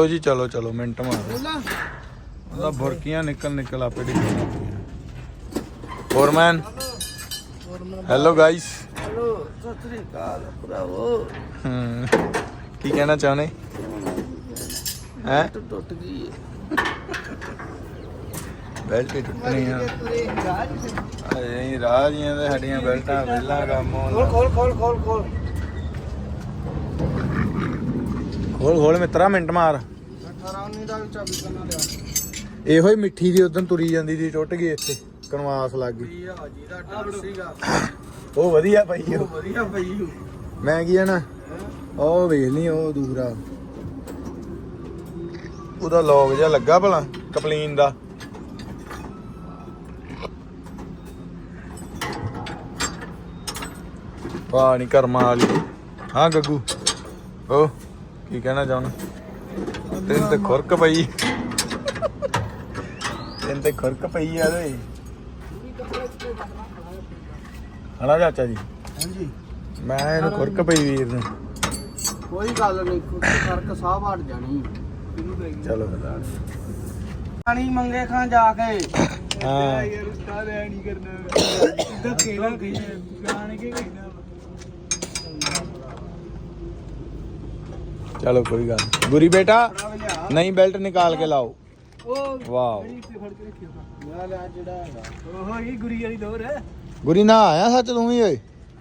ਲੋ ਜੀ ਚਲੋ ਚਲੋ ਮਿੰਟ ਮਾਰੋ। ਉਹਦਾ ਬੁਰਕੀਆਂ ਨਿਕਲ ਨਿਕਲ ਆਪੇ ਪਈਆਂ foreman hello guys hello Sat Sri ਅਕਾਲ ਭਰਾਵੋ। ਕੀ ਕਹਿਣਾ ਚਾਹੁੰਦੇ? ਹੈ? ਟੁੱਟ ਗਈ ਬੈਲਟ ਹੀ ਟੁੱਟਣੀ ਆ। ਅਜੇ ਰਾਜੀਆਂ ਦੇ ਸਾਡੀਆਂ ਬੈਲਟਾਂ ਪਹਿਲਾਂ ਕੰਮ ਹੋਣ ਖੋਲ ਖੋਲ ਖੋਲ ਖੋਲ। ਖੋਲ ਖੋਲ ਮਿੱਤਰਾ, ਮਿੰਟ ਮਾਰ। 18 19 ਦਾ ਵੀ ਚਾਬੀ ਕਰਨਾ ਲਿਆ ਇਹੋ ਹੀ ਮਿੱਠੀ ਦੀ ਉਦੋਂ ਤੁਰੀ ਜਾਂਦੀ ਸੀ, ਟੁੱਟ ਗਈ ਇੱਥੇ ਕਨਵਾਸ ਲੱਗ ਗਈ। ਵੀ ਡਰ ਸੀਗਾ ਉਹ ਵਧੀਆ ਪਈ ਉਹ। ਵਧੀਆ ਪਈ ਮੈਂ ਕੀ ਆ ਉਹ ਵੇਖ ਲਈ, ਉਹ ਦੂਰਾ ਉਹਦਾ ਲੌਗ ਜਿਹਾ ਲੱਗਾ ਭਲਾ, ਕਪਲੀਨ ਦਾ। ਵਾਹ ਨਹੀਂ ਕਰਮਾ ਵਾਲੀ। ਹਾਂ, ਗੱਗੂ। ਓ ਕੀ ਕਹਿਣਾ ਚਾਹੁੰਦਾ? ਤੈਨੂੰ ਤੇ ਖੁਰਕ ਪਈ। ਤੈਨੂੰ ਤੇ ਖੁਰਕ ਪਈ ਆ ਓਏ। ਹਣਾ ਚਾਚਾ ਜੀ? ਹਾਂਜੀ। ਮੈਂ ਇਹਨੂੰ ਖੁਰਕ ਪਈ ਵੀਰ ਨੂੰ। ਕੋਈ ਗੱਲ ਨਹੀਂ ਫ਼ਰਕ ਸਾਹ ਹਟ ਜਾਣੀ। ਚਲੋ ਪਾਣੀ ਮੰਗੇ ਖਾਂ ਜਾ ਕੇ। ਹਾਂ। ਯਾਰ ਉਸਤਾਦ ਐ ਨਹੀਂ ਕਰਨਾ। ਧੱਕੇ ਨਾਲ ਗਈ ਜਾਣ ਕੇ ਕਹਿਣਾ ਚਲੋ ਕੋਈ ਗੱਲ। ਗੁਰੀ ਬੇਟਾ ਨਹੀਂ ਬੈਲਟ ਨਿਕਾਲ ਕੇ ਲਾਓ। ਉਹ ਵਾਓ। ਜਿਹੜਾ ਉਹ ਹੀ ਗੁਰੀ ਵਾਲੀ ਲੋਰ ਹੈ ਗੁਰੀ ਨਾ ਆਇਆ ਸੱਚ ਤੂੰ ਵੀ ਓਏ?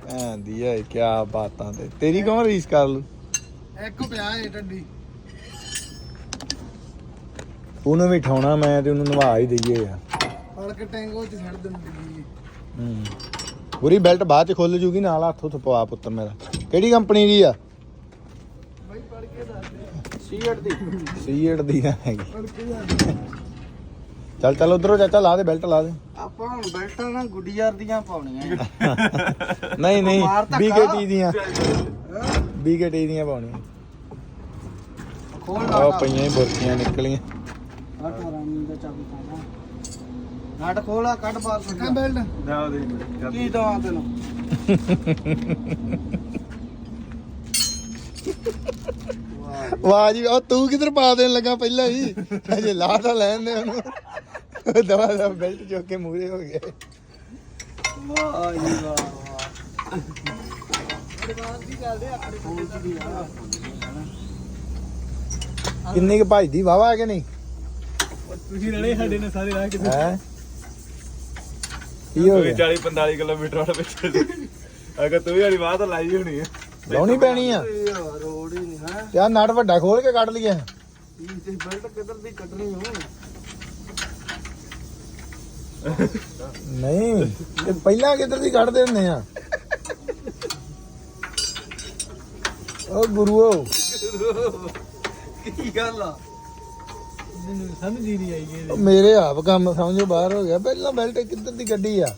ਭੈਂਦੀ ਓਏ ਕੀ ਬਾਤਾਂ ਤੇ। ਤੇਰੀ ਕੌਣ ਰੀਸ ਕਰ ਲੂ? ਇੱਕ ਪਿਆ ਏ ਟੱਡੀ ਉਹਨੂੰ ਵੀ ਠਾਉਣਾ ਮੈਂ ਤੇ ਉਹਨੂੰ ਨਵਾ ਹੀ ਦਈਏ ਆ ਫੜ ਕੇ ਟੈਂਗੋ ਚ ਛੱਡ ਦਿੰਦੀ ਹੂੰ। ਗੁਰੀ ਬੈਲਟ ਬਾਅਦ ਚ ਖੁੱਲ ਜੂਗੀ ਨਾਲ ਹੱਥ ਉੱਥੇ ਪਵਾ ਪੁੱਤਰ ਮੇਰਾ। ਕਿਹੜੀ ਕੰਪਨੀ ਦੀ ਆ? ਸੀਟ ਦੀ। ਸੀਏਟ ਦੀ ਨਾ ਹੈਗੀ। ਚੱਲ ਚੱਲ ਉਧਰੋਂ ਚਾਚਾ ਲਾ ਦੇ ਬੈਲਟ ਲਾ ਦੇ। ਆਪਾਂ ਹੁਣ ਬੈਲਟਾਂ ਨਾ ਗੁੱਡੀਆਰ ਦੀਆਂ ਪਾਉਣੀਆਂ ਨਹੀਂ ਨਹੀਂ। ਬੀਕੇਟੀ ਦੀਆਂ। ਬੀਕੇਟੀ ਦੀਆਂ ਪਾਉਣੀਆਂ। ਖੋਲ ਆ ਪਈਆਂ ਹੀ ਬੁਰਕੀਆਂ ਨਿਕਲੀਆਂ। 18 ਨਹੀਂ ਦਾ ਚਾਬੀ ਪਾਣਾ ਨਾਟ ਖੋਲਾ ਕੱਢ ਬਾਹਰ ਸੁੱਟਾ ਬੈਲਟ। ਦਾ ਦੇ ਕੀ ਦਵਾਂ ਤੈਨੂੰ? ਵਾਹ ਜੀ ਉਹ ਤੂੰ ਕਿੱਧਰ ਪਾ ਦੇਣ ਲੱਗਾ ਪਹਿਲਾਂ ਹੀ? ਅਜੇ ਲਾ ਤਾਂ ਲੈਣ ਦੇ ਉਹਨੂੰ। ਦਵਾ ਦਾ ਬੈਲਟ ਚੁੱਕ ਕੇ ਮੂਰੇ ਹੋ ਗਏ ਵਾਹ ਜੀ ਵਾਹ ਆ ਕਿੰਨੀ ਕੁ ਭਜਦੀ ਵਾਵਾ ਕਿ ਨਹੀਂ? ਤੁਸੀਂ ਰਲੇ ਸਾਡੇ ਨੇ ਸਾਰੇ ਰਾਹ ਕਿਤੇ। ਹੈ? ਕੀ ਹੋ ਗਿਆ? 40 45 ਕਿਲੋਮੀਟਰ ਵਾਲਾ ਪਿੱਛੇ ਅਗਰ ਤੂੰ ਵੀ ਵਾਲੀ ਬਾਤ ਲਾਈ ਹੋਣੀ ਹੈ ਲਾਉਣੀ ਪੈਣੀ ਆ? ਯਾਰ ਹੀ ਨਹੀਂ ਹੈ। ਯਾ ਨਟ ਵੱਡਾ ਖੋਲ ਕੇ ਕੱਢ ਲਈਏ। ਇਹ ਤੇ ਬੈਲਟ ਕਿੱਧਰ ਦੀ ਕੱਢਣੀ ਹੋ ਨਹੀਂ ਤੇ ਪਹਿਲਾਂ ਕਿੱਧਰ ਦੀ ਕੱਢਦੇ ਹੁੰਦੇ ਆ? ਉਹ ਗੁਰੂਓ। ਕੀ ਗੱਲ ਆ? ਜੀ ਨਹੀਂ ਆਈ ਉਹ ਮੇਰੇ ਆਪ ਕੰਮ ਸਮਝੋ ਬਾਹਰ ਹੋ ਗਿਆ। ਪਹਿਲਾਂ ਬੈਲਟ ਕਿੱਧਰ ਦੀ ਕੱਢੀ ਆ?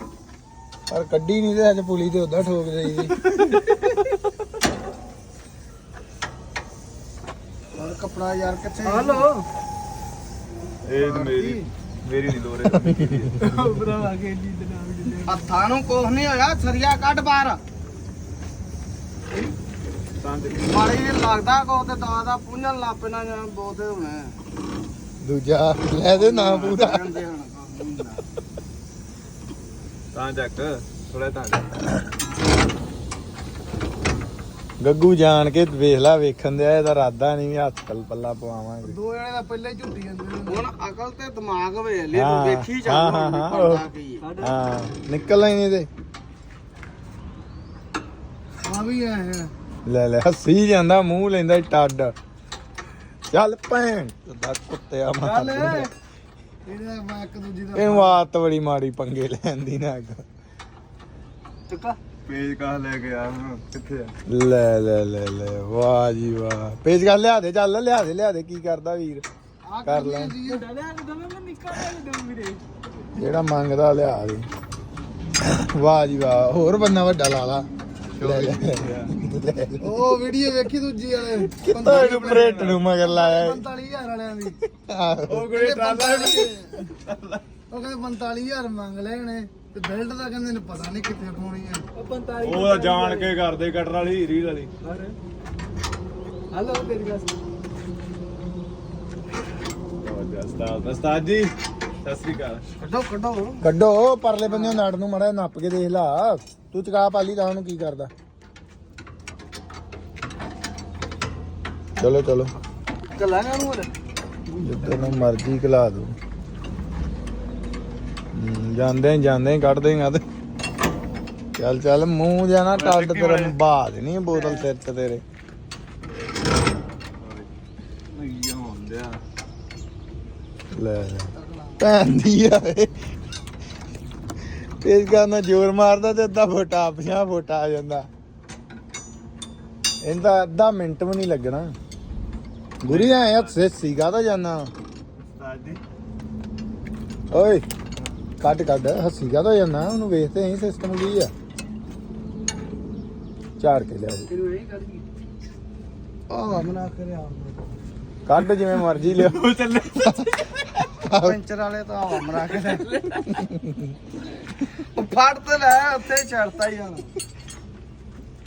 ਪਰ ਕੱਢੀ ਨਹੀਂ ਤੇ ਅੱਜ ਪੁਲੀ ਤੇ ਉਦਾਂ ਠੋਕ ਜਾਈ ਸੀ। ਕਪੜਾ ਯਾਰ ਕਿੱਥੇ ਹਲੋ ਇਹ ਤਾਂ ਮੇਰੀ ਮੇਰੀ ਨਹੀਂ ਲੋਰੇ ਭਰਾਵਾ ਕੇ ਨੀਂਦ ਨਾ ਆਵੇ ਹੱਥਾਂ ਨੂੰ ਕੁਛ ਨਹੀਂ ਹੋਇਆ ਸਰੀਆ ਕੱਢ ਬਾਹਰ। ਮਾੜੀ ਜਿਹੀ ਲੱਗਦਾ ਕੋ ਤੇ ਤਾਂ ਦਾ ਪੁੰਝਣ ਲੱਗ ਪੈਣਾ ਜਾਂ ਬਹੁਤੇ ਹੋਣਾ। ਦੂਜਾ ਲੈ ਦੇ ਨਾ ਪੂਰਾ। ਤਾਂ ਚੱਕ ਥੋੜਾ ਤਾਂ। ਗੱਗੂ ਜਾਣ ਕੇ ਵੇਖ ਲੈ ਵੇਖਣ ਦਿਆ ਇਹਦਾ ਇਰਾਦਾ ਨਹੀਂ ਵੀ ਹੱਥ ਪਲ ਪੱਲਾ ਪਵਾਵਾਂਗੇ। ਦੋ ਜਣੇ ਦਾ ਪਹਿਲਾਂ ਹੀ ਝੁੱਟੀ ਜਾਂਦੇ ਨੇ। ਹੁਣ ਅਕਲ ਤੇ ਦਿਮਾਗ ਵੇਖ ਲੈ ਤੂੰ ਵੇਖੀ ਹਾਂ, ਚੱਲ ਹਾਂ, ਹਾਂ, ਬਣਦਾ ਕੀ ਹੈ। ਹਾਂ ਨਿਕਲਣਾ ਹੀ ਨਹੀਂ ਤੇ ਆ ਵੀ ਆ ਲੈ ਲੈ ਹੱਸੀ ਜਾਂਦਾ ਮੂੰਹ ਲੈਂਦਾ ਟੱਡ। ਚੱਲ ਭੈਣ ਦਾ ਕੁੱਤਿਆ ਮਾਰ ਚੱਲ। ਇਹਦਾ ਮੈਂ ਇੱਕ ਦੂਜੀ ਦਾ ਇਹ ਆਦਤ ਬੜੀ ਮਾੜੀ ਪੰਗੇ ਲੈਂਦੀ ਨਾ ਅੱਗ। ਟਿੱਕਾ ਪੇਜ ਕਾਹ ਲੈ ਕੇ ਆ ਹੁਣ? ਕਿੱਥੇ ਆ? ਲੈ ਲੈ ਲੈ ਲੈ। ਵਾਹ ਜੀ ਵਾਹ। ਪੇਜ ਕਰ ਲਿਆ ਦੇ ਚੱਲ ਲਿਆ ਦੇ ਲਿਆ ਦੇ। ਕੀ ਕਰਦਾ ਵੀਰ? ਕਰ ਲੈ। ਡਲਿਆ ਕਿ ਦਵੇਂ ਮੈਂ ਨਿੱਕਾ ਜਿਹਾ ਦਮ ਵੀਰੇ। ਜਿਹੜਾ ਮੰਗਦਾ ਲਿਆ ਦੇ। ਵਾਹ ਜੀ ਵਾਹ। ਹੋਰ ਬੰਦਾ ਵੱਡਾ ਲਾ ਲਾ। ਲੈ ਲੈ ਲੈ ਲੈ। ਉਹ ਵੀਡੀਓ ਵੇਖੀ ਦੂਜੀ ਵਾਲੇ। ਕਿੱਥੋਂ ਇਹਨੂੰ ਪਰੇਟ ਨੂੰ ਮਗਰ ਲਾਇਆ 45000 ਵਾਲਿਆਂ ਦੀ। ਉਹ ਕੋਈ ਟਰਾਲਾ ਉਹ ਕਹਿੰਦੇ 45000 ਮੰਗ ਲਏ ਨੇ ਤੇ ਬੈਲਟ ਦਾ ਕਹਿੰਦੇ ਨੇ ਪਤਾ ਨਹੀਂ ਕਿੱਥੇ ਪਾਉਣੀ ਹੈ। ਉਹ 45 ਉਹ ਤਾਂ ਜਾਣ ਕੇ ਕਰਦੇ ਕਟਰ ਵਾਲੀ ਰੀਲ ਵਾਲੀ। ਹਲੋ ਤੇਰੀ ਗੱਲ ਤੇ ਉਸਤਾਦ ਉਸਤਾਦ ਜੀ ਸਤਿ ਸ੍ਰੀ ਅਕਾਲ। ਕੱਢੋ ਕੱਢੋ। ਕੱਢੋ ਪਰਲੇ ਬੰਦੇ ਨੜ ਨੂੰ ਮੜਾ ਨੱਪ ਕੇ ਦੇਖ ਲਾ। ਤੂੰ ਚਕਾ ਪਾਲੀ ਤਾਂ ਉਹਨੂੰ ਕੀ ਕਰਦਾ। ਚਲੋ ਚਲੋ। ਚੱਲਾਂਗਾ ਨੂੰ ਹੋਰ ਜਿੱਦਾਂ ਮਰਜ਼ੀ ਖਿਲਾ ਦੋ ਜਾਂਦੇ ਜਾਂਦੇ ਕੱਢਦੇ ਆ ਤੇ ਚੱਲ ਚੱਲ ਮੂੰਹ ਜਾਣਾ ਟੱਡ ਤੇਰਾ ਬਾਦ ਨਹੀਂ ਬੋਤਲ ਸਿਰ ਤੇ ਤੇਰੇ। ਲੈ ਲੈ। ਭੈਣ ਦੀ ਆ ਇਹ। ਤੇਜ ਕਰਨਾ ਜ਼ੋਰ ਮਾਰਦਾ ਤੇ ਅੱਧਾ ਫੁੱਟ ਆ 50 ਫੁੱਟ ਆ ਜਾਂਦਾ। ਇਹਦਾ ਅੱਧਾ ਮਿੰਟ ਵੀ ਨਹੀਂ ਲੱਗਣਾ। ਗੁਰੀ ਆ ਹੱਥ ਸੇ ਸੀਗਾ ਤਾਂ ਜਾਨਾ। ਉਸਤਾਦ ਜੀ। ਓਏ। ਕੱਢ ਕੱਢ ਹੱਸੀ ਕਾ ਤਾਂ ਜਾਨਾ ਉਹਨੂੰ ਵੇਖਦੇ ਆਂ ਸਿਸਟਮ ਕੀ ਆ। ਝਾੜ ਕੇ ਲਿਆਓ। ਤੈਨੂੰ ਇਹ ਕੱਢ ਗਈ ਆ ਮਨਾ ਕਰਿਆ ਕੱਢ ਜਿਵੇਂ ਮਰਜ਼ੀ ਲਿਆਓ। ਚੱਲੇ। ਪੈਂਚਰ ਵਾਲੇ ਤਾਂ ਆ ਮਨਾ ਕੇ। ਉਹ ਫੜ ਤੇ ਲੈ ਉੱਥੇ ਛੱਡਤਾ ਹੀ ਹੁਣ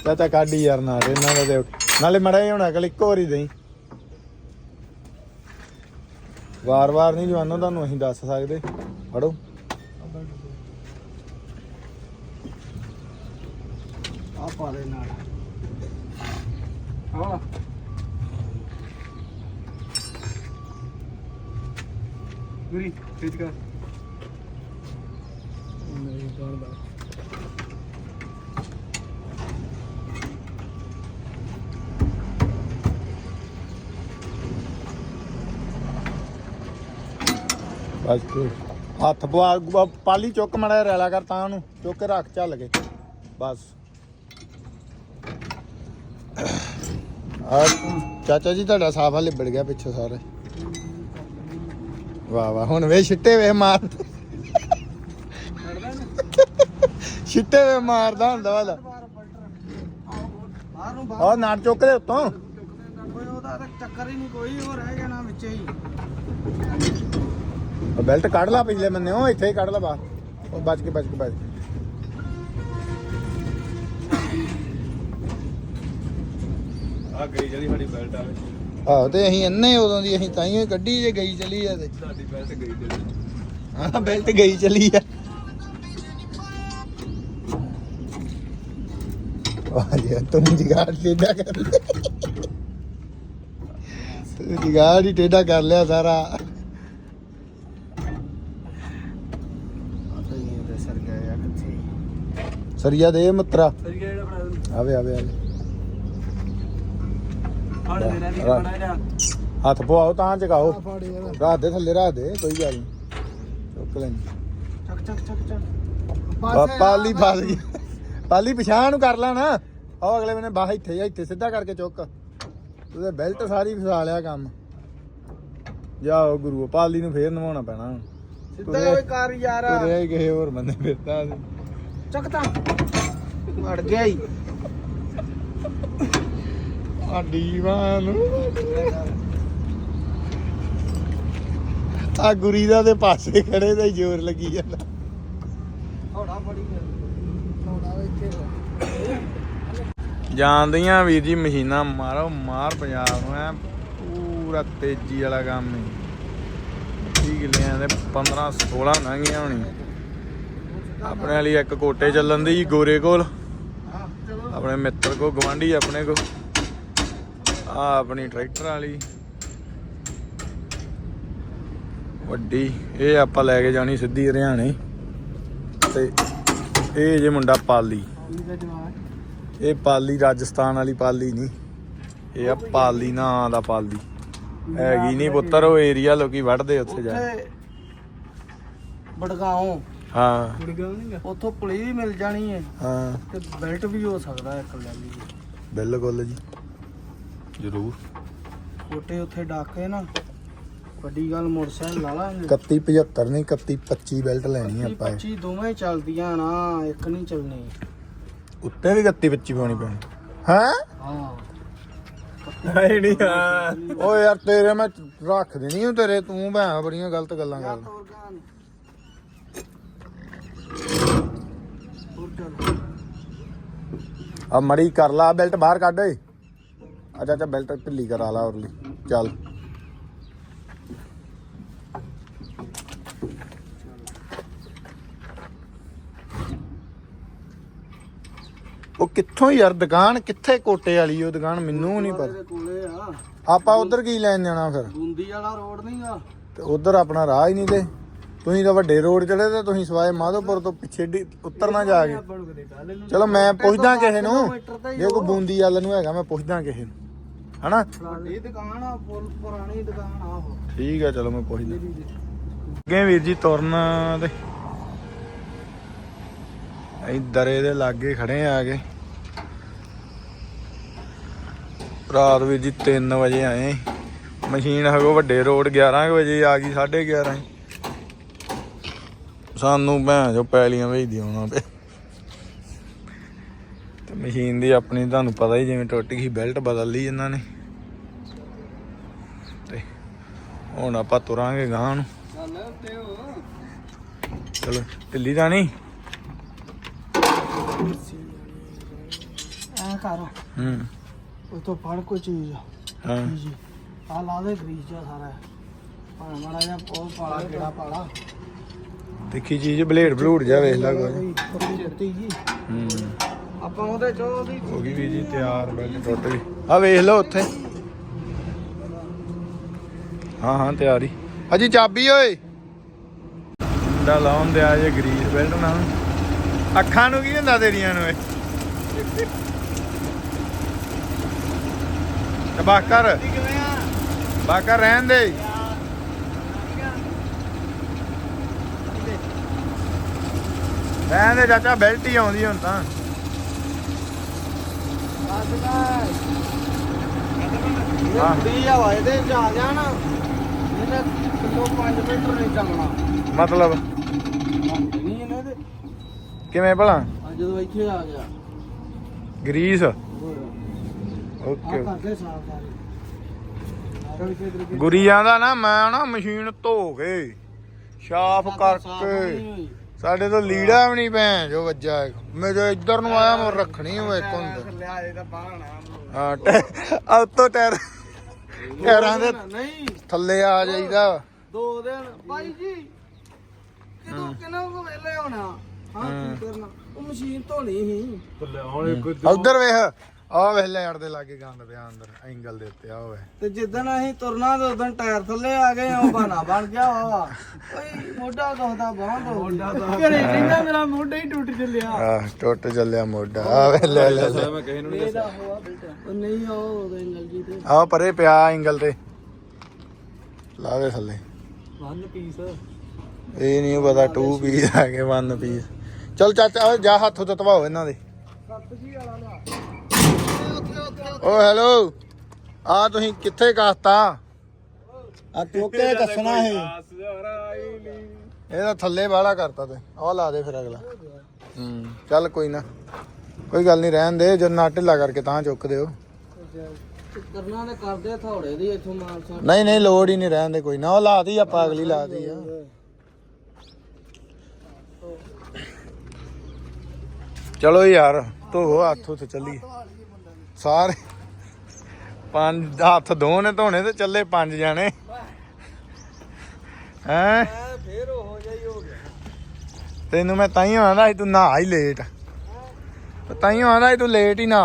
ਚਾਚਾ ਕੱਢ ਹੀ ਯਾਰ ਨਾ ਇਹਨਾਂ ਦਾ ਤੇ ਨਾਲੇ ਮੜਾ ਹੀ ਹੋਣਾ ਕਲ ਇੱਕੋ ਵਾਰੀ ਦੇਈ। ਵਾਰ-ਵਾਰ ਨਹੀਂ ਜਵਾਨੋ ਤੁਹਾਨੂੰ ਅਸੀਂ ਦੱਸ ਸਕਦੇ। ਫੜੋ। ਆ ਪਾ ਦੇ ਨਾਲ ਹਾਂ ਗੁਰੀ ਖਿੱਚ ਕਰ ਨਹੀਂ ਕਰਦਾ ਬਸ ਫਿਰ। ਹੱਥ ਪਵਾ ਪਾਲੀ ਚੁੱਕ ਮੜਾ ਰੈਲਾ ਕਰ ਤਾਂ ਉਹਨੂੰ, ਚੁੱਕ ਕੇ ਰੱਖ ਚੱਲ ਕੇ, ਬਸ। ਆ ਚਾਚਾ ਜੀ ਤੁਹਾਡਾ ਸਾਫਾ ਲਿਬੜ ਗਿਆ ਪਿੱਛੇ ਸਾਰੇ। ਵਾਹ ਵਾਹ, ਹੁਣ ਵੇ ਛਿੱਟੇ ਵੇ ਮਾਰ ਛਿੱਟੇ ਵੇ ਮਾਰਦਾ ਹੁੰਦਾ ਵਾਲਾ ਬਾਹਰ ਨਾੜ ਚੁੱਕ ਦੇ ਉੱਤੋਂ। ਉਹਦਾ ਚੱਕਰ ਹੀ ਨਹੀਂ, ਕੋਈ ਉਹ ਰਹਿ ਨਾ ਵਿੱਚ ਹੀ। ਉਹ ਬੈਲਟ ਕੱਢ ਲਾ ਪਿਛਲੇ ਬੰਨੇ ਉਹ ਇੱਥੇ ਹੀ ਕੱਢ ਲਾ ਬਾਹਰ। ਉਹ ਬਚ ਕੇ ਬਚ ਕੇ ਬਚ ਕੇ ਆ ਗਈ ਜਿਹੜੀ ਸਾਡੀ ਬੈਲਟ ਆ ਆਹੋ ਤੇ ਅਸੀਂ ਇੰਨੇ ਉਦੋਂ ਦੀ ਅਸੀਂ ਤਾਂ ਹੀ ਕੱਢੀ ਜੇ ਗਈ ਚਲੀ ਆ ਤੇ। ਸਾਡੀ ਬੈਲਟ ਗਈ ਜਿਹੜੀ। ਆਹ ਬੈਲਟ ਗਈ ਚਲੀ ਆ। ਵਾਹ ਜੀ ਤੂੰ ਜਿਗਾੜ ਟੇਡਾ ਕਰ ਲਿਆ। ਤੂੰ ਜਿਗਾੜ ਹੀ ਟੇਡਾ ਕਰ ਲਿਆ ਸਰ ਗਿਆ ਯਾਰ ਕਿੱਥੇ ਸਰੀਆ ਦੇ ਮਿੱਤਰਾ। ਜਿਹੜਾ ਆਵੇ ਆਵੇ ਆਵੇ। ਹੱਥ ਪਵਾਓ ਤਾਂ ਯਾਰ ਰਾਤ ਦੇ ਥੱਲੇ ਰਾਤ ਦੇ ਕੋਈ ਗੱਲ ਨਹੀਂ। ਚੁੱਕ ਲੈਂ ਚੱਕ ਚੱਕ ਚੱਕ ਪਾਲੀ ਫਸ ਗਈ। ਪਾਲੀ ਪਛਾਣ ਨੂੰ ਕਰ ਲੈਣਾ। ਆਹ ਅਗਲੇ ਮੈਨੇ ਬਾਹ ਇੱਥੇ ਆ ਇੱਥੇ ਸਿੱਧਾ ਕਰਕੇ ਚੁੱਕ। ਉਹਦੇ ਬੈਲਟ ਸਾਰੀ ਫਸਾ ਲਿਆ ਕੰਮ। ਜਾਓ ਗੁਰੂ ਪਾਲੀ ਨੂੰ ਫੇਰ ਨਵਾਉਣਾ ਪੈਣਾ। ਸਿੱਧਾ ਹੋਏ ਕਰ ਯਾਰ। ਕਿਸੇ ਹੋਰ ਬੰਦੇ ਫਿਰਦਾ ਸੀ। ਚੱਕ ਤਾਂ ਵੜ ਗਿਆ ਹੀ ਆ ਡੀਵਾਨ ਆ ਗੁਰੀ ਦਾ ਦੇ ਪਾਸੇ ਖੜੇ ਦਾ ਜ਼ੋਰ ਲੱਗੀ ਜਾਂਦਾ। ਹੌੜਾ ਬੜੀ ਹੌੜਾ ਇੱਥੇ ਜਾਣਦੀਆਂ ਵੀਰ ਜੀ ਮਸ਼ੀਨਾਂ ਮਾਰੋ ਮਾਰ ਪੰਜਾਬ ਨੂੰ ਐ ਪੂਰਾ ਤੇਜ਼ੀ ਵਾਲਾ ਕੰਮ ਹੈ 30 ਕਿੱਲਿਆਂ ਦੇ 15 16 ਲੰਘੀਆਂ ਹੋਣੀ ਆਪਣੇ ਵਾਲੀ ਇੱਕ ਕੋਟੇ ਚੱਲਣ ਦੀ ਜੀ ਗੋਰੇ ਕੋਲ। ਆਪਣੇ ਮਿੱਤਰ ਕੋ ਗਵਾਂਢੀ ਆਪਣੇ ਕੋ। ਆ ਆਪਣੀ ਟਰੈਕਟਰ ਵਾਲੀ। ਵੱਡੀ। ਇਹ ਆਪਾਂ ਲੈ ਕੇ ਜਾਣੀ ਸਿੱਧੀ ਹਰਿਆਣੇ। ਤੇ ਇਹ ਜੇ ਮੁੰਡਾ ਪਾਲੀ। ਇਹ ਪਾਲੀ ਰਾਜਸਥਾਨ ਵਾਲੀ ਪਾਲੀ ਨਹੀਂ। ਇਹ ਆ ਪਾਲੀ ਨਾਂ ਦਾ ਪਾਲੀ। ਹੈਗੀ ਨਹੀਂ ਪੁੱਤਰ ਉਹ ਏਰੀਆ ਲੋਕੀ ਵੜਦੇ ਉੱਥੇ ਜਾ ਬੜਗਾਉਂ ਹਾਂ। ਬੜਗਾਉਂ ਨਹੀਂ ਉੱਥੋਂ ਪੁਲੀ ਵੀ ਮਿਲ ਜਾਣੀ ਹੈ ਹਾਂ। ਤੇ ਬੈਲਟ ਵੀ ਹੋ ਸਕਦਾ ਇੱਕ ਲੈ ਲਈ ਬਿਲਕੁਲ ਜੀ। ਜ਼ਰੂਰ। ਛੋਟੇ ਉੱਥੇ ਡਾਕੇ ਨਾ ਵੱਡੀ ਗੱਲ ਮੋਟਰਸਾਈਕਲ ਲਾ ਲਾਂਗੇ 31 75 ਨਹੀਂ 31 25 ਬੈਲਟ ਲੈਣੀ ਆ ਆਪਾਂ ਇਹ। 25 ਦੋਵੇਂ ਚੱਲਦੀਆਂ ਨਾ ਇੱਕ ਨਹੀਂ ਚੱਲਣੀ। ਉੱਤੇ ਵੀ 31 25 ਪਾਉਣੀ ਪੈਣੀ। ਹਾਂ? ਹਾਂ। ਨਹੀਂ ਨਹੀਂ ਹਾਂ। ਓ ਯਾਰ ਤੇਰੇ ਮੈਂ ਰੱਖ ਦੇਣੀ ਹੂੰ ਤੇਰੇ ਤੂੰ ਭੈਂ ਬੜੀਆਂ ਗਲਤ ਗੱਲਾਂ ਯਾਰ ਕਰਦਾ। ਤੋਰ ਆ ਮੜੀ ਕਰ ਲਾ ਬੈਲਟ ਬਾਹਰ ਕੱਢ ਓਏ। ਅੱਛਾ ਅੱਛਾ ਬੈਲਟ ਢਿੱਲੀ ਕਰਾ ਲਾ ਉਰਲੀ। ਚੱਲ। ਉਹ ਕਿੱਥੋਂ ਯਾਰ ਦੁਕਾਨ? ਕਿੱਥੇ ਕੋਟੇ ਵਾਲੀ ਉਹ ਦੁਕਾਨ? ਮੈਨੂੰ ਨਹੀਂ ਪਤਾ। ਆਪਾਂ ਉਧਰ ਕੀ ਲੈਣ ਜਾਣਾ ਫਿਰ? ਬੁੰਦੀ ਵਾਲਾ ਰੋਡ ਨਹੀਂ ਤੇ ਉਧਰ ਆਪਣਾ ਰਾਹ ਹੀ ਨਹੀਂ ਤੇ। ਤੁਸੀਂ ਤਾਂ ਵੱਡੇ ਰੋਡ ਚੜੇ ਤੇ ਤੁਸੀਂ ਸਵਾਏ ਮਾਧੋਪੁਰ ਤੋਂ ਪਿੱਛੇ ਡੀ- ਉੱਤਰ ਨਾ ਜਾ ਕੇ। ਚਲੋ ਮੈਂ ਪੁੱਛਦਾ ਕਿਸੇ ਨੂੰ ਜੇ ਕੋਈ ਬੂੰਦੀ ਵਾਲ ਨੂੰ ਹੈਗਾ ਮੈਂ ਪੁੱਛਦਾ ਕਿਸੇ ਨੂੰ ਹਨਾ? ਵੱਡੀ ਦੁਕਾਨ ਆ ਪੁਲ ਪੁਰਾਣੀ ਦੁਕਾਨ ਆ ਉਹ। ਠੀਕ ਆ ਚਲੋ ਮੈਂ ਪੁੱਛਦਾ। ਅੱਗੇ ਵੀਰ ਜੀ ਤੁਰਨ ਤੇ ਅਸੀਂ ਦਰੇ ਦੇ ਲਾਗੇ ਖੜੇ ਆ ਕੇ। ਰਾਤ ਵੀਰ ਜੀ 3 ਵਜੇ ਆਏ। ਮਸ਼ੀਨ ਹਗੋ ਵੱਡੇ ਰੋਡ 11 ਕੁ ਵਜੇ ਆ ਗਈ 11:30 ਸਾਨੂੰ ਭੈਣ ਜੋ ਪੈਲੀਆਂ ਵੇਚਦੀ ਆਉਣਾ ਪਏ ਤੇ। ਮਸ਼ੀਨ ਦੀ ਆਪਣੀ ਤੁਹਾਨੂੰ ਪਤਾ ਹੀ ਜਿਵੇਂ ਟੁੱਟ ਗਈ ਬੈਲਟ ਬਦਲ ਲਈ ਇਹਨਾਂ ਨੇ। ਤੇ ਹੁਣ ਆਪਾਂ ਤੁਰਾਂਗੇ ਗਾਂ ਨੂੰ। ਚੱਲ ਢਿੱਲੀ ਤਾਂ ਨਹੀਂ ਐ ਕਰ। ਹੂੰ। ਉਹ ਤੋਂ ਫੜ ਕੋਈ ਚੀਜ਼। ਹਾਂ। ਜੀ ਆ ਲਾ ਦੇ ਗਰੀਸ ਸਾਰਾ। ਭਾਵੇਂ ਮਾੜਾ ਜਿਹਾ ਉਹ ਪਾਲਾ ਕਿਹੜਾ ਪਾਲਾ। ਦੇਖੀ ਚੀਜ਼ ਬਲੇਡ ਬਲੂਡ ਜਾ ਵੇਖ ਲਾ ਕੋਈ। ਜੀ ਹੂੰ। ਆਪਾਂ ਉਹਦੇ ਚੋਂ ਉਹਦੀ ਹੋ ਗਈ ਵੀ ਜੀ ਤਿਆਰ ਬੈਲਟ ਟੁੱਟ ਗਈ ਆ ਵੇਖ ਲਓ ਉੱਥੇ। ਹਾਂ ਹਾਂ ਤਿਆਰੀ। ਅਜੀ ਚਾਬੀ ਓਏ। ਦਾ ਲਾਉਣ ਦੇ ਆ ਜੇ ਗਰੀਸ ਬੈਲਟ ਨਾਲ। ਅੱਖਾਂ ਨੂੰ ਕੀ ਹੁੰਦਾ ਤੇਰੀਆਂ ਨੂੰ ਆ? ਬਾਕਰ ਰਹਿਣ ਦੇ। ਰਹਿਣ ਦੇ ਚਾਚਾ ਬੈਲਟ ਹੀ ਆਉਂਦੀ ਹੁਣ ਤਾਂ। ਹਾਂ। ਕੁੜੀ ਹਵਾ ਇਹਦੇ ਚ ਆ ਜਾਣ ਇਹਨੇ ਕਿਲੋ 5 ਮੀਟਰ ਨਹੀਂ ਚੱਲਣਾ। ਮਤਲਬ? ਨਹੀਂ ਇਹਨੇ ਤੇ। ਕਿਵੇਂ ਭਲਾ? ਆ ਜਦੋਂ ਇੱਥੇ ਆ ਗਿਆ। ਗਰੀਸ? ਆ ਓਕੇ। ਕਰਦੇ ਸਾਫ਼ ਸਾਰੇ। ਗੁਰੀਆਂ ਦਾ ਨਾ ਮੈਂ ਨਾ ਮਸ਼ੀਨ ਧੋ ਕੇ ਸਾਫ਼ ਕਰਕੇ। ਸਾਡੇ ਤੋਂ ਲੀੜਾ ਵੀ ਨਹੀਂ ਭੈਣ ਜੋ ਵੱਜਾ। ਮੈਂ ਜੋ ਇੱਧਰ ਨੂੰ ਆਇਆ ਮੈਂ ਰੱਖਣੀ ਹੋਏ ਕੁੰਦ ਲਿਆ ਇਹਦਾ ਬਾਹਣਾ ਹਾਂ ਟੈ- ਆ ਉੱਤੋਂ ਟਾਇਰ ਟਾਇਰਾਂ ਦੇ ਨਹੀਂ ਥੱਲੇ ਆ ਜਾਈਦਾ। ਦੋ ਦਿਨ। ਭਾਈ ਜੀ ਕਿਦੋਂ ਕਿਨੋਂ ਕੋ ਵੇਲੇ ਹੋਣਾ ਹਾਂ ਕੀ ਕਰਨਾ? ਉਹ ਮਸ਼ੀਨ ਧੋਣੀ ਸੀ। ਉਧਰ ਵੇਖ। ਆ ਵੇਖ ਲੈਣ ਦੇ ਲਾਗੇ ਗੰਦ ਪਿਆ ਅੰਦਰ ਐਂਗਲ ਦੇ ਉੱਤੇ ਆ ਹੋਵੇ ਤੇ ਜਿੱਦਣ ਅਸੀਂ ਤੁਰਨਾ ਤੇ ਉਦੋਂ ਟਾਇਰ ਥੱਲੇ ਆ ਗਏ ਉਹ ਬਹਾਨਾ ਬਣ ਗਿਆ ਵਾ। ਓਏ ਮੋਢਾ ਦੁਖਦਾ ਬਾਹਾਂ ਤਾਂ ਘਰੇ ਕਹਿੰਦਾ ਮੇਰਾ ਮੋਢਾ ਹੀ ਟੁੱਟ ਚੱਲਿਆ। ਆ ਟੁੱਟ ਚੱਲਿਆ ਮੋਢਾ। ਆ ਵੇ ਲੈ ਲੈ ਲੈ। ਮੈਂ ਕਿਸੇ ਨੂੰ ਇਹਦਾ ਹੋਆ ਬੇਟਾ। ਉਹ ਨਹੀਂ ਉਹ ਇੰਗਲ ਜੀ ਤੇ। ਆ ਪਰੇ ਪਿਆ ਐਂਗਲ ਤੇ। ਲਾ ਦੇ ਥੱਲੇ। ਵਨ ਪੀਸ ਇਹ ਨਹੀਂ ਪਤਾ 2 ਪੀਸ ਆ ਗਏ 1 ਪੀਸ ਚਲ ਚਾਚਾ ਜਾ ਹੱਥੋਂ ਤਤਵਾਓ ਇਹਨਾਂ ਦੇ। ਸੱਤ ਜੀ ਵਾਲਾ ਓ ਹੈਲੋ ਆ ਤੁਸੀਂ ਕਿੱਥੇ ਕਾਸਤਾ? ਆ ਟੋਕੇ ਦੱਸਣਾ ਇਹ। ਇਹਦਾ ਥੱਲੇ ਵਾਲਾ ਕਰਤਾ ਤੇ ਆਹ ਲਾ ਦੇ ਫਿਰ ਅਗਲਾ। ਹੂੰ ਚੱਲ ਕੋਈ ਨਾ। ਕੋਈ ਗੱਲ ਨਹੀਂ ਰਹਿਣ ਦੇ ਜਦ ਨਾ ਢਿੱਲਾ ਕਰਕੇ ਤਾਂ ਚੁੱਕ ਦਿਓ। ਕਰਨਾ ਤੇ ਕਰਦੇ ਥੋੜੇ ਦੀ ਇੱਥੋਂ ਮਾਲ ਸਾ ਨਹੀਂ ਨਹੀਂ ਲੋੜ ਹੀ ਨਹੀਂ ਰਹਿਣ ਦੇ ਕੋਈ ਨਾ ਉਹ ਲਾਤੀ ਆਪਾਂ ਅਗਲੀ ਲਾਤੀ ਆ। ਚਲੋ ਯਾਰ ਧੋਵੋ ਹੱਥ ਉੱਥੇ ਚੱਲੀ ਸਾਰੇ ਪੰਜ ਹੱਥ ਦੋ ਨੇ ਧੋਣੇ ਤੇ ਚੱਲੇ ਪੰਜ ਜਾਣੇ। ਹੈਂ? ਫੇਰ ਉਹ ਜਾਈ ਹੋ ਗਿਆ। ਤੈਨੂੰ ਮੈਂ ਤਾਈਓ ਆਂਦਾ ਸੀ ਤੂੰ ਨਹਾ ਹੀ ਲੇਟ। ਤਾਈਓ ਆਂਦਾ ਸੀ ਤੂੰ ਲੇਟ ਹੀ ਨਾ